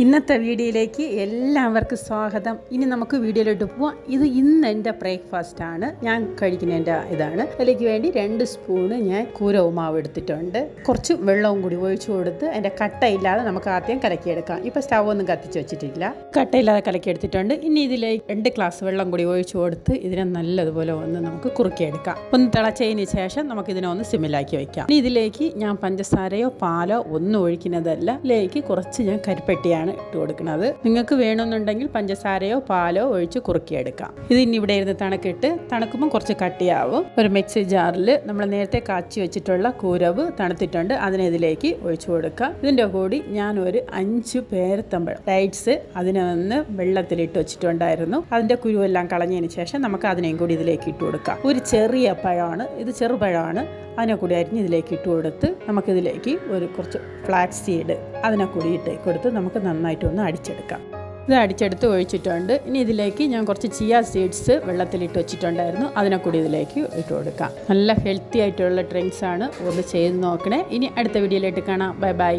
ഇന്നത്തെ വീഡിയോയിലേക്ക് എല്ലാവർക്കും സ്വാഗതം. ഇനി നമുക്ക് വീഡിയോയിലോട്ട് പോവാം. ഇത് ഇന്ന് എന്റെ ബ്രേക്ക്ഫാസ്റ്റ് ആണ്. ഞാൻ കഴിക്കുന്ന എന്റെ ഇതാണ്. അതിലേക്ക് വേണ്ടി രണ്ട് സ്പൂണ് ഞാൻ കൂരവുമാവ് എടുത്തിട്ടുണ്ട്. കുറച്ച് വെള്ളവും കൂടി ഒഴിച്ചു കൊടുത്ത് അതിന്റെ കട്ടയില്ലാതെ നമുക്ക് ആദ്യം കലക്കിയെടുക്കാം. ഇപ്പോൾ സ്റ്റവ് ഒന്നും കത്തിച്ച് വെച്ചിട്ടില്ല. കട്ടയില്ലാതെ കലക്കിയെടുത്തിട്ടുണ്ട് ഇനി ഇതിലേക്ക് രണ്ട് ഗ്ലാസ് വെള്ളം കൂടി ഒഴിച്ചു കൊടുത്ത് ഇതിനെ നല്ലതുപോലെ ഒന്ന് നമുക്ക് കുറുക്കിയെടുക്കാം. ഒന്ന് തിളച്ചതിന് ശേഷം നമുക്ക് ഇതിനെ ഒന്ന് സിമ്മിലാക്കി വെക്കാം. ഇനി ഇതിലേക്ക് ഞാൻ പഞ്ചസാരയോ പാലോ ഒന്നും ഒഴിക്കുന്നതല്ല. ഇതിലേക്ക് കുറച്ച് ഞാൻ കരിപ്പെട്ടിയാണ് ഇട്ട് കൊടുക്കുന്നത് നിങ്ങൾക്ക് വേണമെന്നുണ്ടെങ്കിൽ പഞ്ചസാരയോ പാലോ ഒഴിച്ച് കുറുക്കിയെടുക്കാം. ഇത് ഇനി ഇവിടെ ഇരുന്ന് തണുക്കിട്ട് തണുക്കുമ്പോൾ കുറച്ച് കട്ടിയാവും. ഒരു മിക്സി ജാറിൽ നമ്മൾ നേരത്തെ കാച്ചി വെച്ചിട്ടുള്ള കൂരവ് തണുത്തിട്ടുണ്ട്. അതിനെ ഇതിലേക്ക് ഒഴിച്ചു കൊടുക്കാം. ഇതിന്റെ കൂടി ഞാൻ ഒരു അഞ്ച് പേരത്തമ്പഴം ഡൈറ്റ്സ് അതിനെ ഒന്ന് വെള്ളത്തിലിട്ട് വെച്ചിട്ടുണ്ടായിരുന്നു. അതിന്റെ കുരുവെല്ലാം കളഞ്ഞതിന് ശേഷം നമുക്ക് അതിനെയും കൂടി ഇതിലേക്ക് ഇട്ട് കൊടുക്കാം. ഒരു ചെറിയ പഴമാണ്. ഇത് ചെറുപഴമാണ്. അതിനെ കൂടി അരിഞ്ഞ് ഇതിലേക്ക് ഇട്ട് കൊടുത്ത് നമുക്കിതിലേക്ക് ഒരു കുറച്ച് ഫ്ലാക്സ് സീഡ് അതിനെ കൂടി ഇട്ട് കൊടുത്ത് നമുക്ക് നന്നായിട്ട് ഒന്ന് അടിച്ചെടുക്കാം. ഇത് അടിച്ചെടുത്ത് ഒഴിച്ചിട്ടുണ്ട്. ഇനി ഇതിലേക്ക് ഞാൻ കുറച്ച് ചിയ സീഡ്സ് വെള്ളത്തിലിട്ട് വെച്ചിട്ടുണ്ടായിരുന്നു. അതിനെ കൂടി ഇതിലേക്ക് ഇട്ട് കൊടുക്കാം. നല്ല ഹെൽത്തി ആയിട്ടുള്ള ഡ്രിങ്ക്സ് ആണ്. ഒന്ന് ചെയ്ത് നോക്കണേ. ഇനി അടുത്ത വീഡിയോയിലായിട്ട് കാണാം. Bye bye